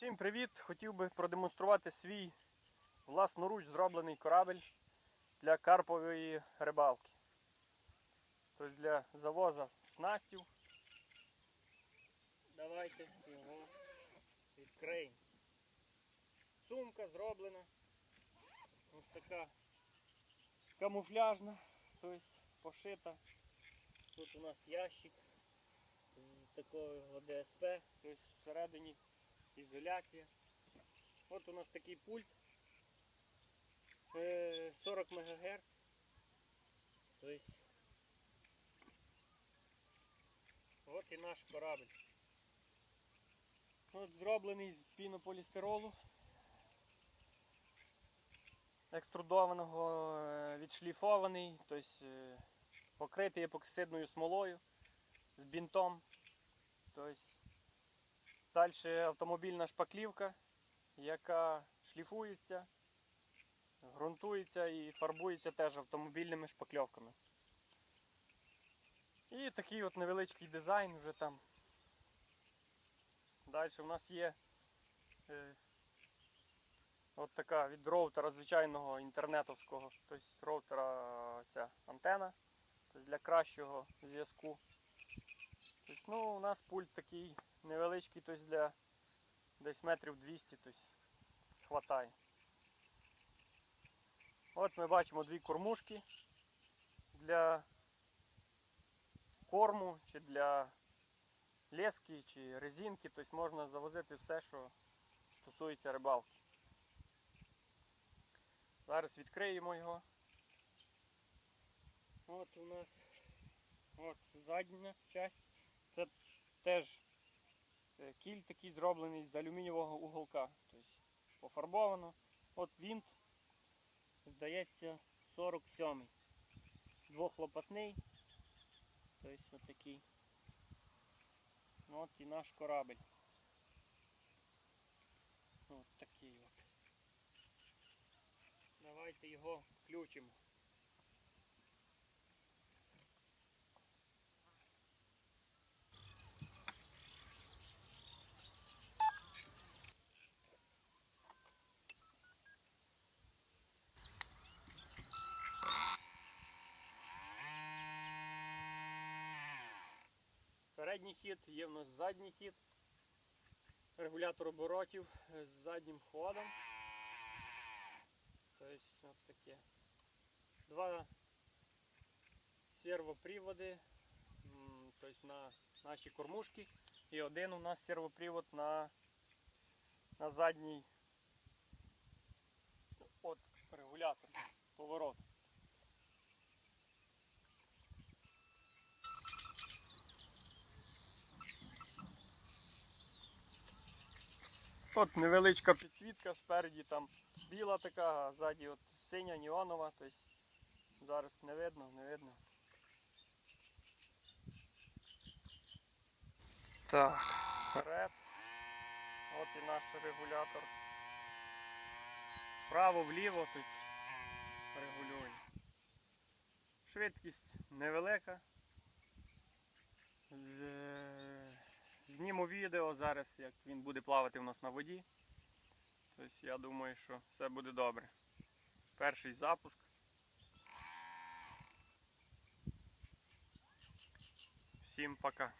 Всім привіт! Хотів би продемонструвати свій власноруч зроблений корабель для карпової рибалки. Тобто для завоза снастів. Давайте його відкриємо. Сумка зроблена. Ось така камуфляжна, тобто пошита. Тут у нас ящик з такого ДСП, тобто всередині ізоляція. От у нас такий пульт е, 40 МГц. Тобто от і наш корабль. От зроблений з пінополістиролу. Екструдованого, е, відшліфований, тобто е, покритий епоксидною смолою з бінтом. Тобто Далі автомобільна шпаклівка, яка шліфується, ґрунтується і фарбується теж автомобільними шпакльовками. І такий от невеличкий дизайн вже там. Далі у нас є е, от така від роутера звичайного інтернетовського, тобто роутера ця антена тобто для кращого зв'язку. Тобто, ну, у нас пульт такий невеличкий, тобто для десь метрів 200, тобто хватає. От ми бачимо дві кормушки для корму чи для лески чи резинки, тобто можна завозити все, що стосується рибалки. Зараз відкриємо його. От у нас от задня часть. Це теж е, кіль такий зроблений з алюмінієвого уголка. Тобто пофарбовано. От вінт, здається, 47-й. Двохлопасний. Тобто от такий. От і наш корабель. От такий от. Давайте його включимо. Передній хід, є в нас задній хід, регулятор оборотів з заднім ходом. Тобто от таке. Два сервоприводи тобто на наші кормушки і один у нас сервопривод на, на задній от регулятор поворот. От невеличка підсвітка, спереді там біла така, а ззаді от синя, неонова, тобто зараз не видно, не видно. Так, вперед. От і наш регулятор. Вправо-вліво тобто регулюємо. Швидкість невелика. Зніму відео зараз, як він буде плавати у нас на воді. Тобто я думаю, що все буде добре. Перший запуск. Всім пока.